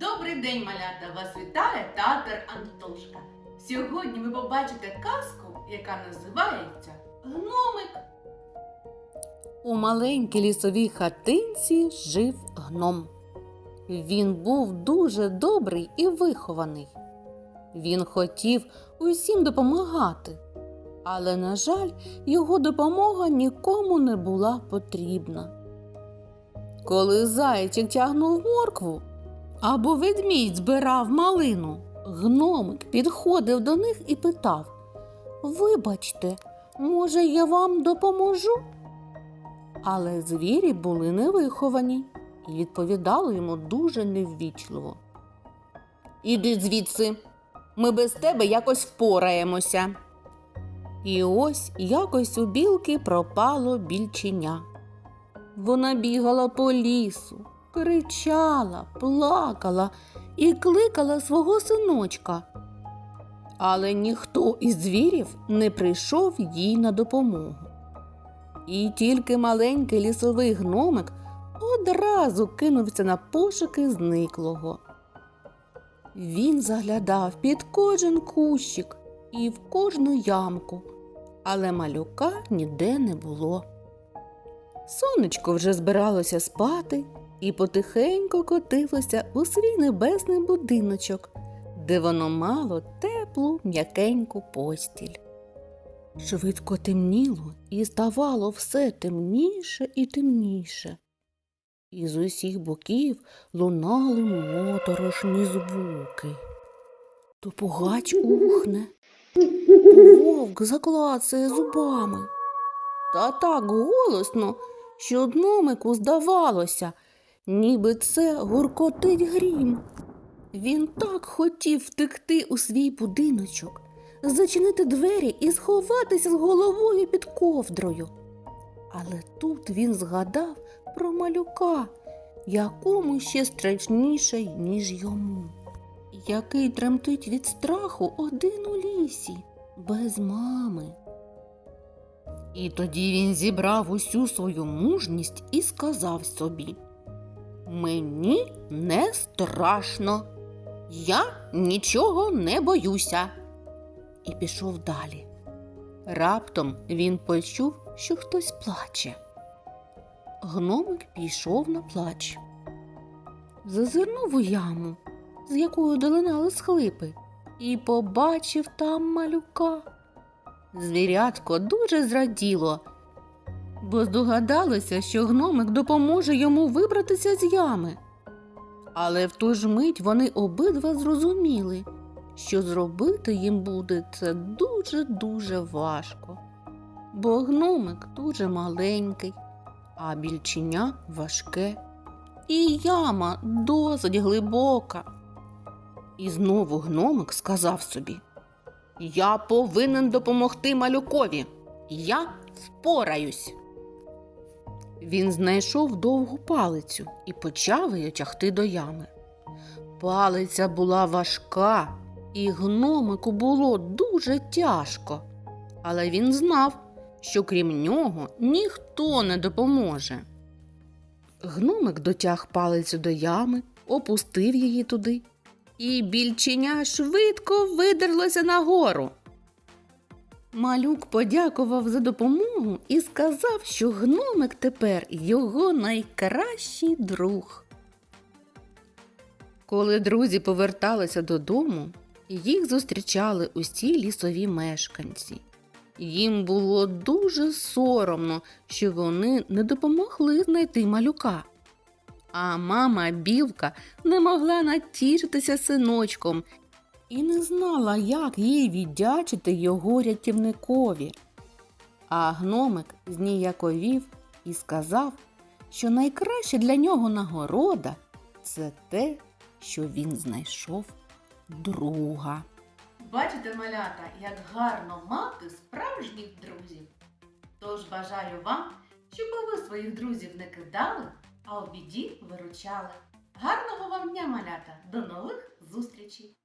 Добрий день, малята! Вас вітає татар Антошка. Сьогодні ви побачите казку, яка називається Гномик. У маленькій лісовій хатинці жив гном. Він був дуже добрий і вихований. Він хотів усім допомагати, але, на жаль, його допомога нікому не була потрібна. Коли зайчик тягнув моркву або ведмідь збирав малину, гномик підходив до них і питав Вибачте, може, я вам допоможу? Але звірі були невиховані і відповідали йому дуже неввічливо. Іди звідси, ми без тебе якось впораємося. І ось якось у білки пропало більченя. Вона бігала по лісу, кричала, плакала і кликала свого синочка. Але ніхто із звірів не прийшов їй на допомогу. І тільки маленький лісовий гномик одразу кинувся на пошуки зниклого. Він заглядав під кожен кущик і в кожну ямку, але малюка ніде не було. Сонечко вже збиралося спати і потихеньку котилося у свій небесний будиночок, де воно мало теплу м'якеньку постіль. Швидко темніло і ставало все темніше і темніше. І з усіх боків лунали моторошні звуки. То пугач ухне, вовк заклацає зубами. Та так голосно, що гномику здавалося, ніби це гуркотить грім. Він так хотів втекти у свій будиночок, зачинити двері і сховатися з головою під ковдрою. Але тут він згадав про малюка, якому ще страшніше, ніж йому, який тремтить від страху один у лісі, без мами. І тоді він зібрав усю свою мужність і сказав собі Мені не страшно, я нічого не боюся. І пішов далі. Раптом він почув, що хтось плаче. Гномик пішов на плач. Зазирнув у яму, з якою долинали схлипи, і побачив там малюка. Звірятко дуже зраділо, бо здогадалося, що гномик допоможе йому вибратися з ями. Але в ту ж мить вони обидва зрозуміли, що зробити їм буде це дуже-дуже важко, бо гномик дуже маленький, а більченя важке, і яма досить глибока. І знову гномик сказав собі Я повинен допомогти малюкові. Я впораюсь. Він знайшов довгу палицю і почав її тягти до ями. Палиця була важка, і гномику було дуже тяжко, але він знав, що крім нього ніхто не допоможе. Гномик дотяг палицю до ями, опустив її туди, і більченя швидко видерлося нагору. Малюк подякував за допомогу і сказав, що гномик тепер його найкращий друг. Коли друзі поверталися додому, їх зустрічали усі лісові мешканці. Їм було дуже соромно, що вони не допомогли знайти малюка. А мама білка не могла натішитися синочком і не знала, як їй віддячити його рятівникові. А гномик зніяковів і сказав, що найкраще для нього нагорода це те, що він знайшов друга. Бачите, малята, як гарно мати справжніх друзів. Тож бажаю вам, щоб ви своїх друзів не кидали, а у біді виручали. Гарного вам дня, малята! До нових зустрічей!